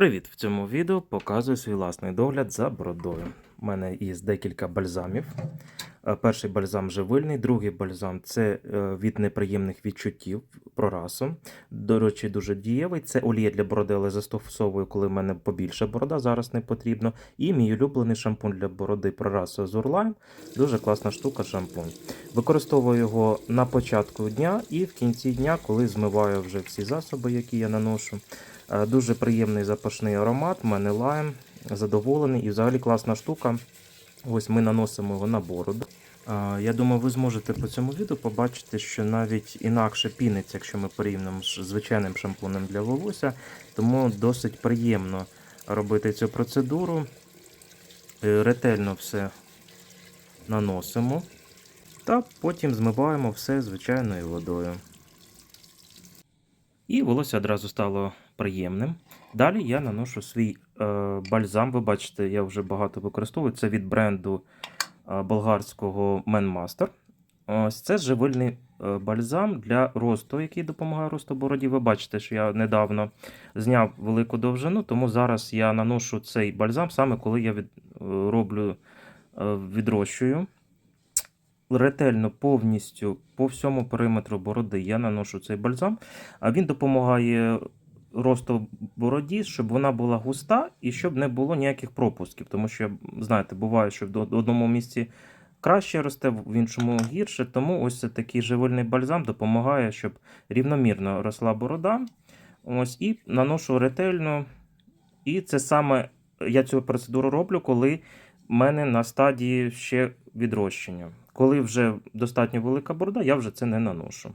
Привіт! В цьому відео показую свій власний догляд за бородою. У мене є декілька бальзамів. Е, Перший бальзам живильний, другий бальзам це е, від неприємних відчуттів про расу. До речі, дуже дієвий. Це олія для бороди, але застосовую, коли в мене побільше борода, зараз не потрібно. І мій улюблений шампунь для бороди про расу Zurlime. Дуже класна штука шампунь. Використовую його на початку дня і в кінці дня, коли змиваю вже всі засоби, які я наношу. Е, Дуже приємний запашний аромат, в мене лайм, задоволений і взагалі класна штука. Ось ми наносимо його на бороду. Е, Я думаю, ви зможете по цьому відео побачити, що навіть інакше піниться, якщо ми порівняємо з звичайним шампунем для волосся. Тому досить приємно робити цю процедуру. Е, Ретельно все наносимо та потім змиваємо все звичайною водою. І волосся одразу стало приємним. Далі я наношу свій е, бальзам. Ви бачите, я вже багато використовую. Це від бренду е, болгарського Manmaster. Ось це живильний е, бальзам для росту, який допомагає росту бороді. Ви бачите, що я недавно зняв велику довжину, тому зараз я наношу цей бальзам саме коли я від, е, роблю е, відрощую. Ретельно повністю по всьому периметру бороди я наношу цей бальзам, а він допомагає росту бороді, щоб вона була густа і щоб не було ніяких пропусків. Тому що, знаєте, буває, що в одному місці краще росте, в іншому гірше. Тому ось такий живильний бальзам допомагає, щоб рівномірно росла борода. Ось і наношу ретельно. І це саме я цю процедуру роблю, коли в мене на стадії ще відрощення. Коли вже достатньо велика борода, я вже це не наношу.